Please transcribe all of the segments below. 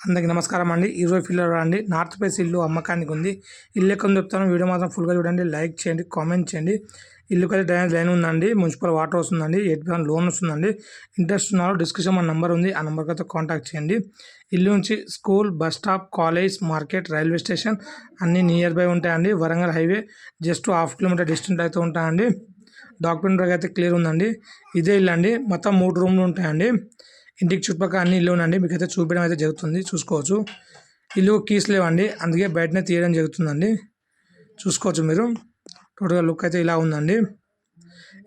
అందరికి నమస్కారం అండి. ఈరోజు ఫిల్లర్ అండి నార్త్ ప్లేస్ ఇల్లు అమ్మకానికి ఉంది. ఇల్లు ఎక్కడ చెప్తాను. వీడియో మాత్రం ఫుల్గా చూడండి లైక్ చేయండి కామెంట్ చేయండి. ఇల్లు కలిసి డ్రైనేజ్ లైన్ ఉందండి. మున్సిపల్ వాటర్ వస్తుందండి. ఎయిట్ పర్సెంట్ లోన్ వస్తుందండి. ఇంట్రెస్ట్ ఉన్నారో డిస్క్రిప్షన్ మన నెంబర్ ఉంది. ఆ నెంబర్కి అయితే కాంటాక్ట్ చేయండి. ఇల్లు నుంచి school bus stop college market railway station అన్నీ నియర్ బై ఉంటాయండి. Warangal highway just half kilometre distant అయితే ఉంటాయండి. డాక్యుమెంట్ అయితే క్లియర్ ఉందండి. ఇదే ఇల్లు అండి. మొత్తం మూడు రూమ్లు ఉంటాయండి. ఇంటికి చుట్టుపక్కల అన్ని ఇల్లు ఉండండి మీకు అయితే చూపించడం అయితే జరుగుతుంది. చూసుకోవచ్చు. ఇల్లు కీస్ లేవండి. అందుకే బయటనే తీయడం జరుగుతుందండి. చూసుకోవచ్చు మీరు. టోటల్గా లుక్ అయితే ఇలా ఉందండి.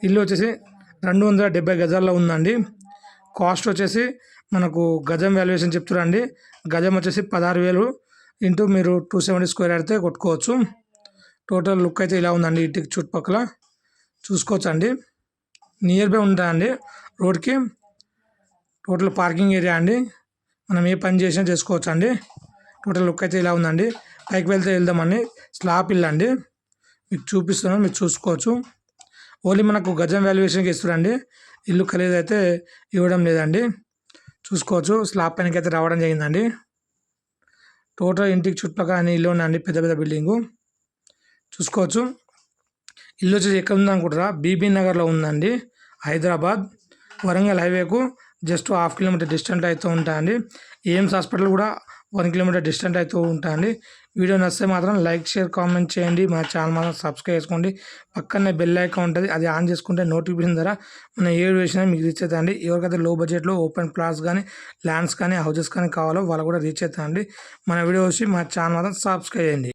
ఇల్లు వచ్చేసి రెండు వందల డెబ్బై గజాల్లో ఉందండి. కాస్ట్ వచ్చేసి మనకు గజం వాల్యుయేషన్ చెప్తారండి. గజం వచ్చేసి పదహారు వేలు ఇంటూ మీరు టూ సెవెంటీ స్క్వేర్ అయితే కొట్టుకోవచ్చు. టోటల్ లుక్ అయితే ఇలా ఉందండి ఇంటికి చుట్టుపక్కల. చూసుకోవచ్చు అండి నియర్ బై ఉంటాయండి. రోడ్కి టోటల్ పార్కింగ్ ఏరియా అండి. మనం ఏ పని చేసినా చేసుకోవచ్చు అండి టోటల్ లుక్ అయితే ఇలా ఉందండి. పైకి వెళ్తే వెళ్దామండి. స్లాబ్ ఇల్లు అండి. మీకు చూపిస్తున్నాను మీరు చూసుకోవచ్చు. ఓన్లీ మనకు గజం వాల్యుయేషన్కి ఇస్తారండి ఇల్లు ఖరీదు అయితే ఇవ్వడం లేదండి. చూసుకోవచ్చు. స్లాబ్ పైనకి అయితే రావడం జరిగిందండి. టోటల్ ఇంటికి చుట్టుపక్కల అన్ని ఇల్లు ఉన్నాయండి. పెద్ద పెద్ద బిల్డింగు. చూసుకోవచ్చు. ఇల్లు వచ్చేసి ఎక్కడ ఉందనుకుంటారా? బీబీ నగర్లో ఉందండి. హైదరాబాద్ వరంగల్ హైవేకు జస్ట్ హాఫ్ కిలోమీటర్ డిస్టెంట్ అయితే ఉంటాయండి. ఎయిమ్స్ హాస్పిటల్ కూడా వన్ కిలోమీటర్ డిస్టెంట్ అయితే ఉంటాయండి. వీడియో నచ్చితే మాత్రం లైక్ షేర్ కామెంట్ చేయండి. మా ఛానల్ మాత్రం సబ్స్క్రైబ్ చేసుకోండి. పక్కనే బెల్ ఐకాన్ ఉంటుంది అది ఆన్ చేసుకుంటే నోటిఫికేషన్ ద్వారా మన ఏ వేసినా మీకు రీచ్ అవుతాయండి. ఎవరికైతే లో బడ్జెట్లో ఓపెన్ ప్లాట్స్ కానీ ల్యాండ్స్ కానీ హౌజెస్ కానీ కావాలో వాళ్ళు కూడా రీచ్ అవుతాయండి మన వీడియో వచ్చి మా ఛానల్ మాత్రం సబ్స్క్రైబ్ చేయండి.